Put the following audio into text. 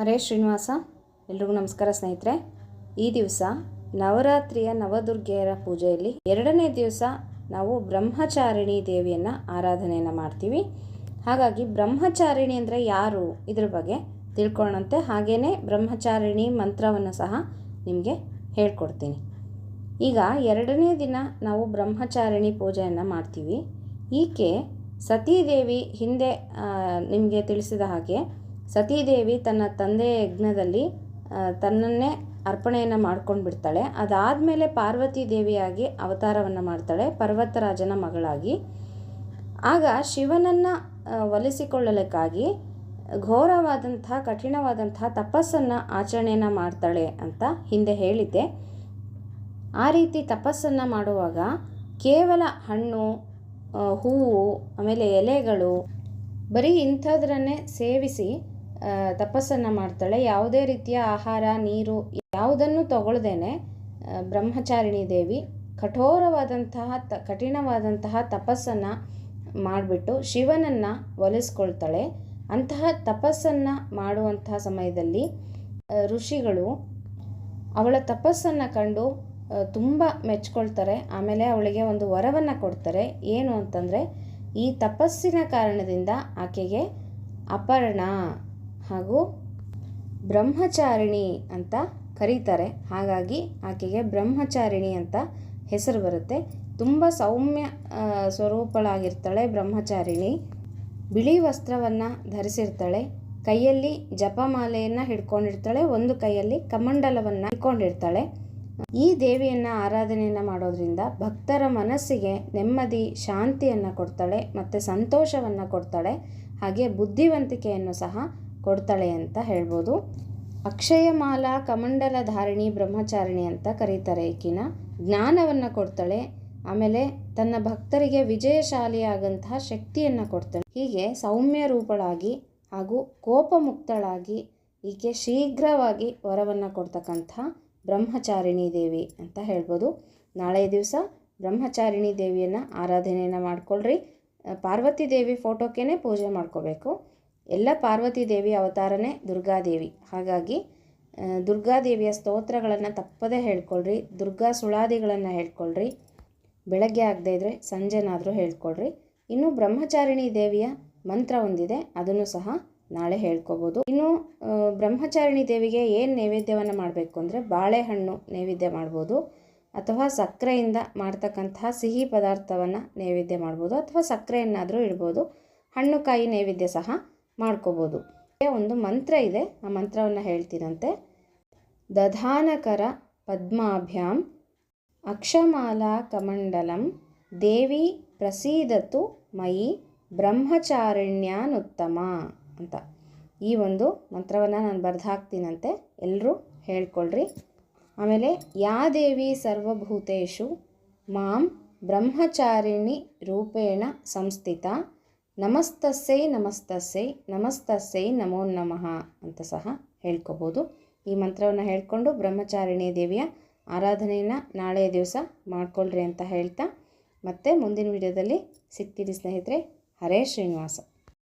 ಹರೇ ಶ್ರೀನಿವಾಸ, ಎಲ್ರಿಗೂ ನಮಸ್ಕಾರ ಸ್ನೇಹಿತರೆ. ಈ ದಿವಸ ನವರಾತ್ರಿಯ ನವದುರ್ಗೆಯರ ಪೂಜೆಯಲ್ಲಿ ಎರಡನೇ ದಿವಸ ನಾವು ಬ್ರಹ್ಮಚಾರಿಣಿ ದೇವಿಯನ್ನು ಆರಾಧನೆಯನ್ನು ಮಾಡ್ತೀವಿ. ಹಾಗಾಗಿ ಬ್ರಹ್ಮಚಾರಿಣಿ ಅಂದರೆ ಯಾರು ಇದ್ರ ಬಗ್ಗೆ ತಿಳ್ಕೊಳ್ಳೋಂತೆ ಹಾಗೆಯೇ ಬ್ರಹ್ಮಚಾರಿಣಿ ಮಂತ್ರವನ್ನು ಸಹ ನಿಮಗೆ ಹೇಳ್ಕೊಡ್ತೀನಿ. ಈಗ ಎರಡನೇ ದಿನ ನಾವು ಬ್ರಹ್ಮಚಾರಿಣಿ ಪೂಜೆಯನ್ನು ಮಾಡ್ತೀವಿ. ಈಕೆ ಸತೀದೇವಿ ಹಿಂದೆ ನಿಮಗೆ ತಿಳಿಸಿದ ಹಾಗೆ ಸತೀದೇವಿ ತನ್ನ ತಂದೆಯ ಯಜ್ಞದಲ್ಲಿ ತನ್ನನ್ನೇ ಅರ್ಪಣೆಯನ್ನು ಮಾಡ್ಕೊಂಡು ಬಿಡ್ತಾಳೆ. ಅದಾದಮೇಲೆ ಪಾರ್ವತಿ ದೇವಿಯಾಗಿ ಅವತಾರವನ್ನು ಮಾಡ್ತಾಳೆ, ಪರ್ವತರಾಜನ ಮಗಳಾಗಿ. ಆಗ ಶಿವನನ್ನು ಒಲಿಸಿಕೊಳ್ಳಲಿಕ್ಕಾಗಿ ಘೋರವಾದಂತಹ, ಕಠಿಣವಾದಂತಹ ತಪಸ್ಸನ್ನು ಆಚರಣೆಯನ್ನು ಮಾಡ್ತಾಳೆ ಅಂತ ಹಿಂದೆ ಹೇಳಿದ್ದೆ. ಆ ರೀತಿ ತಪಸ್ಸನ್ನು ಮಾಡುವಾಗ ಕೇವಲ ಹಣ್ಣು ಹೂವು, ಆಮೇಲೆ ಎಲೆಗಳು, ಬರೀ ಇಂಥದ್ರನ್ನೇ ಸೇವಿಸಿ ತಪಸ್ಸನ್ನು ಮಾಡ್ತಾಳೆ. ಯಾವುದೇ ರೀತಿಯ ಆಹಾರ, ನೀರು ಯಾವುದನ್ನು ತಗೊಳ್ದೇನೆ ಬ್ರಹ್ಮಚಾರಿಣಿ ದೇವಿ ಕಠೋರವಾದಂತಹ ತ, ಕಠಿಣವಾದಂತಹ ತಪಸ್ಸನ್ನು ಮಾಡಿಬಿಟ್ಟು ಶಿವನನ್ನು ಒಲಿಸ್ಕೊಳ್ತಾಳೆ. ಅಂತಹ ತಪಸ್ಸನ್ನು ಮಾಡುವಂತಹ ಸಮಯದಲ್ಲಿ ಋಷಿಗಳು ಅವಳ ತಪಸ್ಸನ್ನು ಕಂಡು ತುಂಬ ಮೆಚ್ಕೊಳ್ತಾರೆ. ಆಮೇಲೆ ಅವಳಿಗೆ ಒಂದು ವರವನ್ನು ಕೊಡ್ತಾರೆ. ಏನು ಅಂತಂದರೆ, ಈ ತಪಸ್ಸಿನ ಕಾರಣದಿಂದ ಆಕೆಗೆ ಅಪರ್ಣ. ಹಾಗೂ ಬ್ರಹ್ಮಚಾರಿಣಿ ಅಂತ ಕರೀತಾರೆ. ಹಾಗಾಗಿ ಆಕೆಗೆ ಬ್ರಹ್ಮಚಾರಿಣಿ ಅಂತ ಹೆಸರು ಬರುತ್ತೆ. ತುಂಬ ಸೌಮ್ಯ ಸ್ವರೂಪಳಾಗಿರ್ತಾಳೆ ಬ್ರಹ್ಮಚಾರಿಣಿ. ಬಿಳಿ ವಸ್ತ್ರವನ್ನು ಧರಿಸಿರ್ತಾಳೆ. ಕೈಯಲ್ಲಿ ಜಪಮಾಲೆಯನ್ನು ಹಿಡ್ಕೊಂಡಿರ್ತಾಳೆ. ಒಂದು ಕೈಯಲ್ಲಿ ಕಮಂಡಲವನ್ನು ಹಿಡ್ಕೊಂಡಿರ್ತಾಳೆ ಈ ದೇವಿಯನ್ನು ಆರಾಧನೆಯನ್ನು ಮಾಡೋದ್ರಿಂದ ಭಕ್ತರ ಮನಸ್ಸಿಗೆ ನೆಮ್ಮದಿ, ಶಾಂತಿಯನ್ನು ಕೊಡ್ತಾಳೆ ಮತ್ತು ಸಂತೋಷವನ್ನು ಕೊಡ್ತಾಳೆ. ಹಾಗೆ ಬುದ್ಧಿವಂತಿಕೆಯನ್ನು ಸಹ ಕೊಡ್ತಾಳೆ ಅಂತ ಹೇಳ್ಬೋದು. ಅಕ್ಷಯಮಾಲಾ ಕಮಂಡಲ ಧಾರಿಣಿ ಬ್ರಹ್ಮಚಾರಿಣಿ ಅಂತ ಕರೀತಾರೆ ಈಕಿನ. ಜ್ಞಾನವನ್ನು ಕೊಡ್ತಾಳೆ. ಆಮೇಲೆ ತನ್ನ ಭಕ್ತರಿಗೆ ವಿಜಯಶಾಲಿಯಾಗಂತಹ ಶಕ್ತಿಯನ್ನು ಕೊಡ್ತಾಳೆ. ಹೀಗೆ ಸೌಮ್ಯ ರೂಪಳಾಗಿ ಹಾಗೂ ಕೋಪಮುಕ್ತಳಾಗಿ ಈಕೆ ಶೀಘ್ರವಾಗಿ ವರವನ್ನು ಕೊಡ್ತಕ್ಕಂಥ ಬ್ರಹ್ಮಚಾರಿಣಿ ದೇವಿ ಅಂತ ಹೇಳ್ಬೋದು. ನಾಳೆ ದಿವಸ ಬ್ರಹ್ಮಚಾರಿಣಿ ದೇವಿಯನ್ನು ಆರಾಧನೆಯನ್ನು ಮಾಡ್ಕೊಳ್ರಿ. ಪಾರ್ವತಿ ದೇವಿ ಫೋಟೋಕ್ಕೇ ಪೂಜೆ ಮಾಡ್ಕೋಬೇಕು. ಎಲ್ಲ ಪಾರ್ವತಿ ದೇವಿ ಅವತಾರನೇ ದುರ್ಗಾದೇವಿ. ಹಾಗಾಗಿ ದುರ್ಗಾದೇವಿಯ ಸ್ತೋತ್ರಗಳನ್ನು ತಪ್ಪದೇ ಹೇಳ್ಕೊಳ್ರಿ, ದುರ್ಗಾ ಸುಳಾದಿಗಳನ್ನು ಹೇಳ್ಕೊಳ್ರಿ, ಬೆಳಗ್ಗೆ ಆಗದೇ ಇದ್ದರೆ ಸಂಜೆನಾದರೂ ಹೇಳ್ಕೊಳ್ರಿ. ಇನ್ನು ಬ್ರಹ್ಮಚಾರಿಣಿ ದೇವಿಯ ಮಂತ್ರ ಒಂದಿದೆ, ಅದನ್ನು ಸಹ ನಾಳೆ ಹೇಳ್ಕೊಬೋದು. ಇನ್ನು ಬ್ರಹ್ಮಚಾರಿಣಿ ದೇವಿಗೆ ಏನು ನೈವೇದ್ಯವನ್ನು ಮಾಡಬೇಕು ಅಂದರೆ ಬಾಳೆಹಣ್ಣು ನೈವೇದ್ಯ ಮಾಡ್ಬೋದು, ಅಥವಾ ಸಕ್ಕರೆಯಿಂದ ಮಾಡ್ತಕ್ಕಂತಹ ಸಿಹಿ ಪದಾರ್ಥವನ್ನು ನೈವೇದ್ಯ ಮಾಡ್ಬೋದು, ಅಥವಾ ಸಕ್ಕರೆಯನ್ನಾದರೂ ಇಡ್ಬೋದು. ಹಣ್ಣು ಕಾಯಿ ನೈವೇದ್ಯ ಸಹ ಮಾಡ್ಕೋಬೋದು. ಒಂದು ಮಂತ್ರ ಇದೆ. ಆ ಮಂತ್ರವನ್ನು ಹೇಳ್ತೀನಂತೆ. ದಧಾನಕರ ಪದ್ಮಾಭ್ಯಾಂ ಅಕ್ಷಮಾಲಾ ಕಮಂಡಲಂ ದೇವಿ ಪ್ರಸೀದತು ಮಯಿ ಬ್ರಹ್ಮಚಾರಣ್ಯಾನುತ್ತಮ ಅಂತ. ಈ ಒಂದು ಮಂತ್ರವನ್ನು ನಾನು ಬರೆದು ಹಾಕ್ತೀನಂತೆ ಎಲ್ಲರೂ ಹೇಳ್ಕೊಳ್ರಿ. ಆಮೇಲೆ ಯಾ ದೇವಿ ಸರ್ವಭೂತೇಶು ಮಾಂ ಬ್ರಹ್ಮಚಾರಿಣಿ ರೂಪೇಣ ಸಂಸ್ಥಿತ ನಮಸ್ತಸ್ಸೈ ನಮಸ್ತಸ್ಸೈ ನಮಸ್ತಸ್ಸೈ ನಮೋ ನಮಃ ಅಂತ ಸಹ ಹೇಳ್ಕೋಬೋದು. ಈ ಮಂತ್ರವನ್ನು ಹೇಳ್ಕೊಂಡು ಬ್ರಹ್ಮಚಾರಿಣಿ ದೇವಿಯ ಆರಾಧನೆಯನ್ನು ನಾಳೆಯ ದಿವಸ ಮಾಡ್ಕೊಳ್ರಿ ಅಂತ ಹೇಳ್ತಾ ಮತ್ತೆ ಮುಂದಿನ ವಿಡಿಯೋದಲ್ಲಿ ಸಿಗ್ತೀರಿ ಸ್ನೇಹಿತರೆ. ಹರೇ ಶ್ರೀನಿವಾಸ.